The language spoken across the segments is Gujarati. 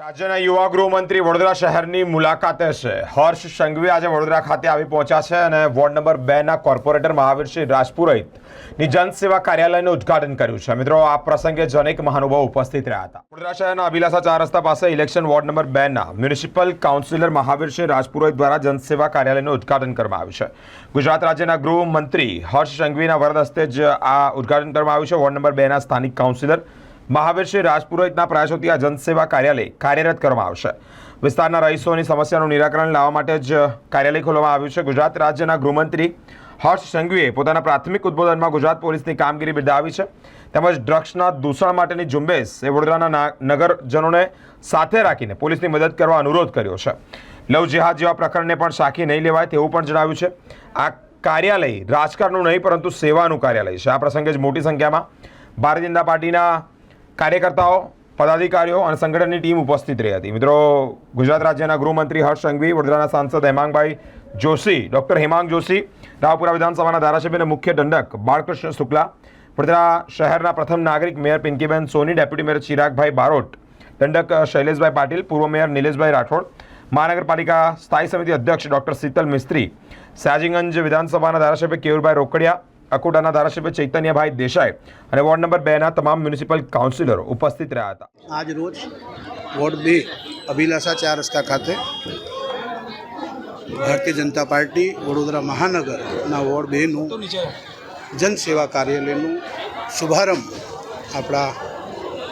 રાજ્યના યુવા ગૃહમંત્રી વડોદરા શહેરની મુલાકાતે છે. હર્ષ સંઘવી આજે વડોદરા ખાતે આવી પહોંચ્યા છે અને વોર્ડ નંબર બે ના કોર્પોરેટર મહાવીરસિંહ રાજપુરોહિતની જનસેવા કાર્યાલયનું ઉદ્ઘાટન કર્યું છે. મિત્રો, આ પ્રસંગે જનેક મહાનુભાવ ઉપસ્થિત રહ્યા હતા. વડોદરા શહેરના અભિલાષા ચાર રસ્તા પાસે ઇલેક્શન વોર્ડ નંબર બે ના મ્યુનિસિપલ કાઉન્સિલર મહાવીરસિંહ રાજપુરોહિત દ્વારા જનસેવા કાર્યાલયનું ઉદ્ઘાટન કરવામાં આવ્યું છે. ગુજરાત રાજ્યના ગૃહમંત્રી હર્ષ સંઘવીના વરદ હસ્તે જ આ ઉદ્ઘાટન કરવામાં આવ્યું છે. વોર્ડ નંબર બે ના સ્થાનિક કાઉન્સિલર મહાવીરસિંહ રાજપુરોહિતના પ્રયાસોથી આ જનસેવા કાર્યાલય કાર્યરત કરવામાં આવશે. વિસ્તારના રહીશોની સમસ્યાનું નિરાકરણ લાવવા માટે જ કાર્યાલય ખોલવામાં આવ્યું છે. ગુજરાત રાજ્યના ગૃહમંત્રી હર્ષ સંઘવીએ પોતાના પ્રાથમિક ઉદ્બોધનમાં ગુજરાત પોલીસની કામગીરી બિરદાવી છે. તેમજ ડ્રગ્સના દૂષણ માટેની ઝુંબેશ એ વડોદરાના નગરજનોને સાથે રાખીને પોલીસની મદદ કરવા અનુરોધ કર્યો છે. લવ જેહાદ જેવા પ્રકરણને પણ સાખી નહીં લેવાય તેવું પણ જણાવ્યું છે. આ કાર્યાલય રાજકારણનું નહીં, પરંતુ સેવાનું કાર્યાલય છે. આ પ્રસંગે જ મોટી સંખ્યામાં ભારતીય જનતા પાર્ટીના કાર્યકર્તાઓ, પદાધિકારીઓ અને સંગઠનની ટીમ ઉપસ્થિત રહી હતી. મિત્રો, ગુજરાત રાજ્યના ગૃહમંત્રી હર્ષ સંઘવી, વડોદરાના સાંસદ હેમાંગભાઈ જોશી, ડૉક્ટર હેમાંગ જોશી, રાવપુરા વિધાનસભાના ધારાસભ્ય અને મુખ્ય દંડક બાળકૃષ્ણ શુક્લા, વડોદરા શહેરના પ્રથમ નાગરિક mayor Pinkiben Soni, deputy mayor Chiragbhai Barot, દંડક શૈલેષભાઈ પાટીલ, પૂર્વ મેયર નિલેશભાઈ રાઠોડ, મહાનગરપાલિકા સ્થાયી સમિતિ અધ્યક્ષ ડૉક્ટર શીતલ મિસ્ત્રી, સાજીગંજ વિધાનસભાના ધારાસભ્ય કેયુરભાઈ રોકડિયા અકોટાના ધારાસભ્ય ચૈતન્યભાઈ દેસાઈ અને વોર્ડ નંબર બેના તમામ મ્યુનિસિપલ કાઉન્સિલરો ઉપસ્થિત રહ્યા હતા. આજ રોજ વોર્ડ બે અભિલાષા ચાર રસ્તા ખાતે ભારતીય જનતા પાર્ટી વડોદરા મહાનગરના વોર્ડ બેનું જનસેવા કાર્યાલયનું શુભારંભ આપણા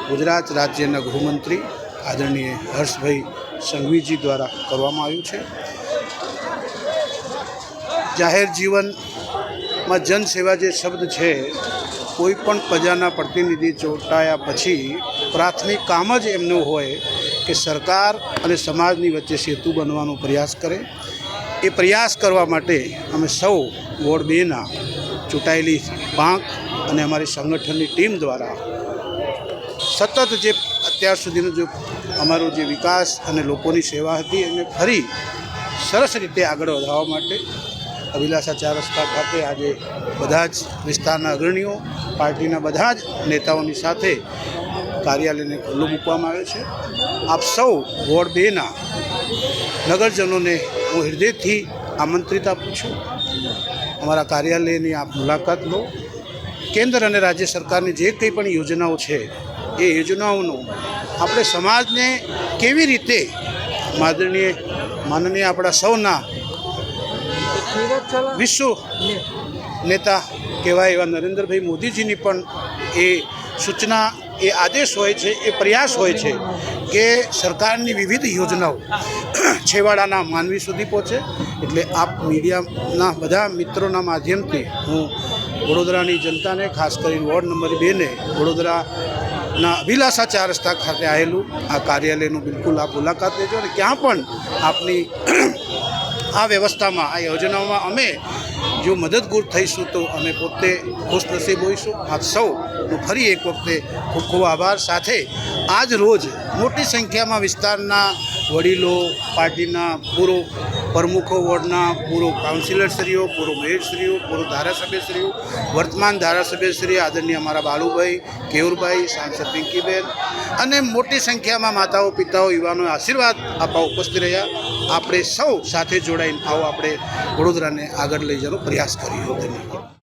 ગુજરાત રાજ્યના ગૃહમંત્રી આદરણીય હર્ષભાઈ સંઘવીજી દ્વારા કરવામાં આવ્યું છે. જાહેર જીવનમાં જનસેવા જે શબ્દ છે, કોઈ પણ પ્રજાના પ્રતિનિધિ ચૂંટાયા પછી પ્રાથમિક કામ જ એમનું હોય કે સરકાર અને સમાજની વચ્ચે સેતુ બનવાનો પ્રયાસ કરે. એ પ્રયાસ કરવા માટે અમે સૌ વોર્ડ બેના ચૂંટાયેલી પાંખ અને અમારી સંગઠનની ટીમ દ્વારા સતત જે અત્યાર સુધીનો જે અમારો જે વિકાસ અને લોકોની સેવા હતી એને ફરી સરસ રીતે આગળ વધારવા માટે અભિલાષા ચાર રસ્તા ખાતે આજે બધા જ વિસ્તારના અગ્રણીઓ, પાર્ટીના બધા જ નેતાઓની સાથે કાર્યાલયને ખુલ્લું મૂકવામાં આવે છે. આપ સૌ વોર્ડ બેના નગરજનોને હું હૃદયથી આમંત્રિત આપું છું. અમારા કાર્યાલયની આપ મુલાકાત લો. કેન્દ્ર અને રાજ્ય સરકારની જે કંઈ પણ યોજનાઓ છે, એ યોજનાઓનો આપણે સમાજને કેવી રીતે માદનીય માનનીય આપણા સૌના વિશ્વ નેતા કહેવાય એવા નરેન્દ્રભાઈ મોદીજીની પણ એ સૂચના એ આદેશ હોય છે એ પ્રયાસ હોય છે કે સરકારની વિવિધ યોજનાઓ છેવાડાના માનવી સુધી પહોંચે. એટલે આપ મીડિયાના બધા મિત્રોના માધ્યમથી હું વડોદરાની જનતાને ખાસ કરીને વોર્ડ નંબર બેને વડોદરાના અભિલાષા ચાર રસ્તા ખાતે આવેલું આ કાર્યાલયનું બિલકુલ આપ મુલાકાત લેજો અને ક્યાં પણ આપની આ વ્યવસ્થામાં, આ યોજનાઓમાં અમે જો મદદગૂર થઈશું તો અમે પોતે ખુશનસીબ હોઈશું. આપ સૌનો ફરી એક વખતે ખૂબ ખૂબ આભાર. સાથે આજ રોજ મોટી સંખ્યામાં વિસ્તારના વડીલો, પાર્ટીના પૂર્વ પ્રમુખો વોર્ડના પૂર્વ કાઉન્સિલરશ્રીઓ પૂર્વ મેયરશ્રીઓ પૂર્વ ધારાસભ્યશ્રીઓ, વર્તમાન ધારાસભ્યશ્રી આદરણીય અમારા બાલુભાઈ કેવુરભાઈ, સાંસદ પિંકીબેન અને મોટી સંખ્યામાં માતાઓ, પિતાઓ યુવાનો આશીર્વાદ આપવા ઉપસ્થિત રહ્યા. આપણે સૌ સાથે જોડાઈને આવો આપણે વડોદરાને આગળ લઈ જવાનો પ્રયાસ કરીએ. ધન્યવાદ